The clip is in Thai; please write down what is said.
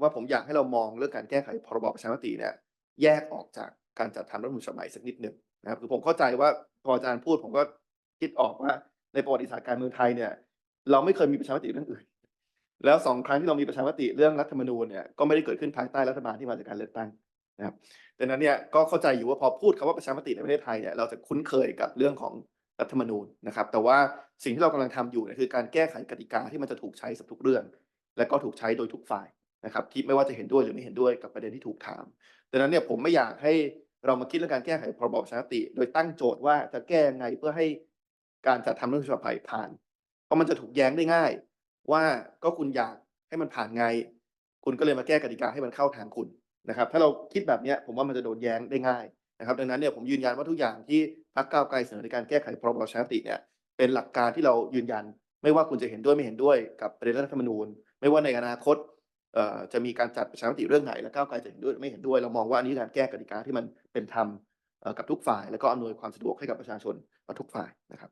ว่าผมอยากให้เรามองเรื่องการแก้ไขพรบประชามติเนี่ยแยกออกจากการจัดทำรัฐธรรมนูญฉบับใหม่สักนิดหนึ่งนะครับคือผมเข้าใจว่าพออาจารย์พูดผมก็คิดออกว่าในประวัติศาสตร์การเมืองไทยเนี่ยเราไม่เคยมีประชามติเรื่องอื่น แล้วสองครั้งที่เรามีประชามติเรื่องรัฐธรรมนูญเนี่ยก็ไม่ได้เกิดขึ้นภายใต้รัฐบาลที่มาจากการเลือกตั้งนะครับดังนั้นเนี่ยก็เข้าใจอยู่ว่าพอพูดคำว่าประชามติในประเทศไทยเนี่ยเราจะคุ้นเคยกับเรื่องของรัฐธรรมนูญนะครับ แต่ว่าสิ่งที่เรากำลังทำอยู่เนี่ยคือการแก้ไขกติกาที่มันจะถูกใช้สำหรับทุกเรื่อง และก็ถูกใช้โดยทุกฝ่าย นะครับที่ไม่ว่าจะเห็นด้วยหรือไม่เห็นด้วยกับประเด็นที่ถูกถาม ดังนั้นเนี่ยผมไม่อยากให้เรามาคิดเรื่องการแก้ไขพรบประชามติ โดยตั้งโจทย์ว่าจะแก้ยังไงเพื่อให้การจัดทำรัฐธรรมนูญฉบับใหม่ผ่าน เพราะมันจะถูกแย้งได้ง่าย ว่าก็คุณอยากให้มันผ่านไง คุณก็เลยมาแก้กติกาให้มันเข้าทางคุณนะครับ ถ้าเราคิดแบบนี้ผมว่ามันจะโดนแย้งได้ง่ายนะครับ ดังนั้นเนี่ยผมยืนยันว่าทุกอย่างที่พรรคก้าวไกลเสนอในการแก้ไขพรบประชามติเนี่ยเป็นหลักการที่เรายืนยัน ไม่ว่าคุณจะเห็นด้วยไม่เห็นด้วยกับประเด็นรัฐธรรมนูญ ไม่ว่าในอนาคต จะมีการจัดประชามติเรื่องไหนและก้าวไกลจะเห็นด้วยไม่เห็นด้วย เรามองว่าอันนี้การแก้กติกาที่มันเป็นธรรมกับทุกฝ่าย แล้วก็อำนวยความสะดวกให้กับประชาชนทุกฝ่ายนะครับ